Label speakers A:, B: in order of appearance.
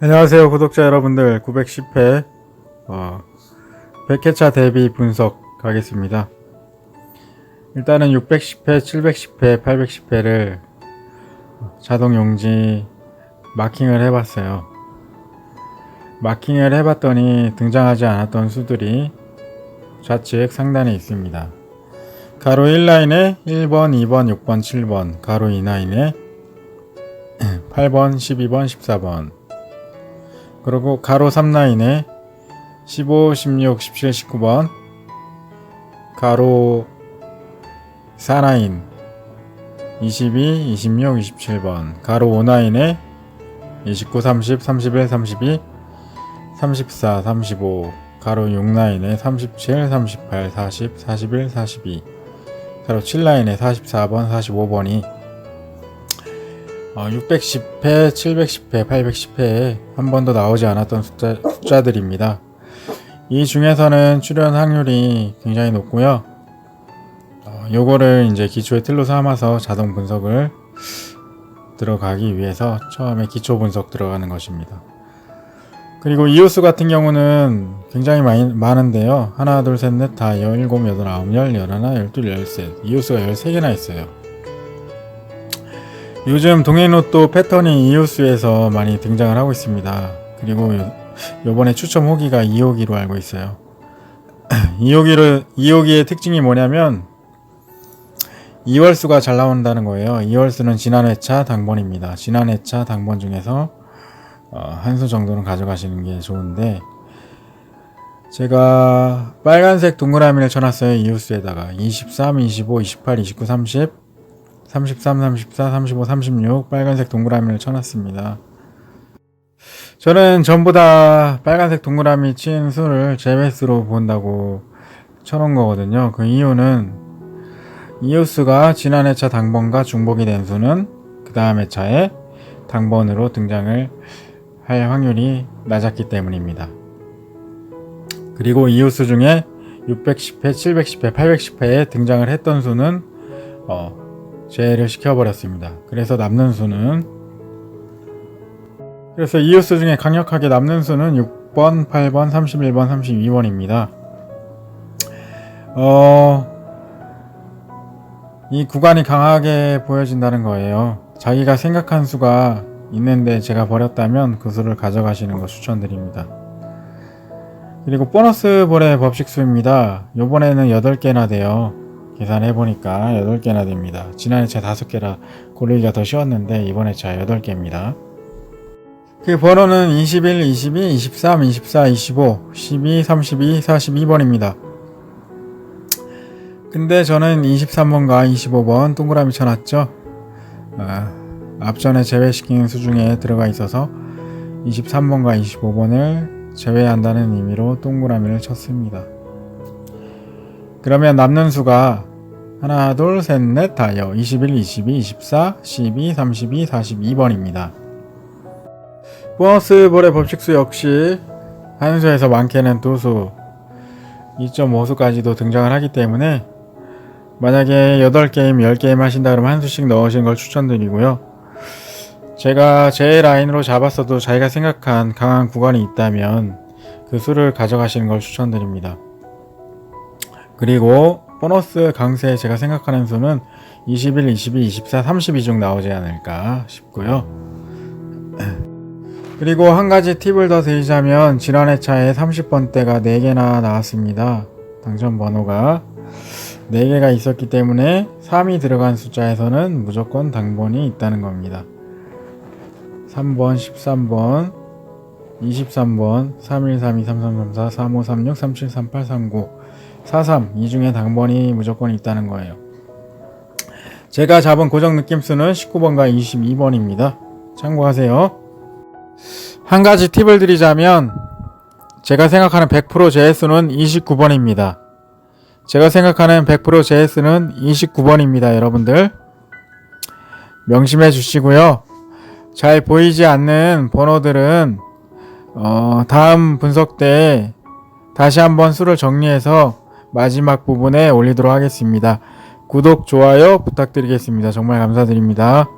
A: 안녕하세요 구독자 여러분들. 910회 어, 100회차 대비 분석 가겠습니다. 일단은 610회, 710회, 810회를 자동 용지 마킹을 해봤어요. 마킹을 해봤더니 등장하지 않았던 수들이 좌측 상단에 있습니다. 가로 1라인에 1번, 2번, 6번, 7번 가로 2라인에 8번, 12번, 14번 그리고 가로 3라인에 15, 16, 17, 19번 가로 4라인 22, 26, 27번 가로 5라인에 29, 30, 31, 32, 34, 35 가로 6라인에 37, 38, 40, 41, 42 가로 7라인에 44번, 45번이 어, 610회, 710회, 810회에 한 번도 나오지 않았던 숫자, 숫자들입니다. 이 중에서는 출연 확률이 굉장히 높고요. 어, 요거를 이제 기초의 틀로 삼아서 자동 분석을 들어가기 위해서 처음에 기초 분석 들어가는 것입니다. 그리고 이오스 같은 경우는 굉장히 많이, 많은데요. 하나, 둘, 셋, 넷, 다, 열, 일곱, 여덟, 아홉, 열, 열하나, 열둘, 열셋. 이오스가 열세 개나 있어요. 요즘 동행 로또 패턴이 이오스에서 많이 등장을 하고 있습니다. 그리고 요, 요번에 추첨 호기가 2호기로 알고 있어요. 2호기를, 2호기의 특징이 뭐냐면 2월수가 잘 나온다는 거예요. 2월수는 지난 회차 당번입니다. 지난 회차 당번 중에서 어, 한수 정도는 가져가시는 게 좋은데 제가 빨간색 동그라미를 쳐놨어요. 이웃수에다가 23, 25, 28, 29, 30 33, 34, 35, 36 빨간색 동그라미를 쳐놨습니다. 저는 전부 다 빨간색 동그라미 친 수를 제외수로 본다고 쳐놓은 거거든요. 그 이유는 이웃수가 지난 회차 당번과 중복이 된 수는 그 다음 회차에 당번으로 등장을 할 확률이 낮았기 때문입니다. 그리고 이웃수 중에 610회, 710회, 810회에 등장을 했던 수는 어, 제외를 시켜버렸습니다. 그래서 남는 수는 그래서 이웃수 중에 강력하게 남는 수는 6번, 8번, 31번, 32번입니다. 어, 이 구간이 강하게 보여진다는 거예요. 자기가 생각한 수가 있는데 제가 버렸다면 그 수를 가져가시는 거 추천드립니다. 그리고 보너스 볼의 법칙수입니다. 요번에는 8개나 돼요. 계산해보니까 8개나 됩니다. 지난 회차 5개라 고르기가 더 쉬웠는데 이번 회차 8개입니다. 그 번호는 21, 22, 23, 24, 25, 12, 32, 42번입니다. 근데 저는 23번과 25번 동그라미 쳐놨죠. 아, 앞전에 제외시킨 수 중에 들어가 있어서 23번과 25번을 제외한다는 의미로 동그라미를 쳤습니다. 그러면 남는 수가 하나, 둘, 셋, 넷, 다요. 21, 22, 24, 12, 32, 42번입니다. 보너스 볼의 법칙수 역시 한 수에서 많게는 두 수, 2.5수까지도 등장을 하기 때문에 만약에 8게임, 10게임 하신다 그러면 한 수씩 넣으시는 걸 추천드리고요. 제가 제 라인으로 잡았어도 자기가 생각한 강한 구간이 있다면 그 수를 가져가시는 걸 추천드립니다. 그리고 보너스 강세 제가 생각하는 수는 21, 22, 24, 32 중 나오지 않을까 싶고요. 그리고 한 가지 팁을 더 드리자면 지난 회차에 30번대가 4개나 나왔습니다. 당첨 번호가 4개가 있었기 때문에 3이 들어간 숫자에서는 무조건 당번이 있다는 겁니다. 3번, 13번, 23번, 3132, 3334, 3536, 3738, 39, 43, 이 중에 당번이 무조건 있다는 거예요. 제가 잡은 고정 느낌수는 19번과 22번입니다. 참고하세요. 한 가지 팁을 드리자면, 제가 생각하는 100% JS는 29번입니다. 제가 생각하는 100% JS는 29번입니다, 여러분들. 명심해 주시고요. 잘 보이지 않는 번호들은 어, 다음 분석 때 다시 한번 수를 정리해서 마지막 부분에 올리도록 하겠습니다. 구독, 좋아요 부탁드리겠습니다. 정말 감사드립니다.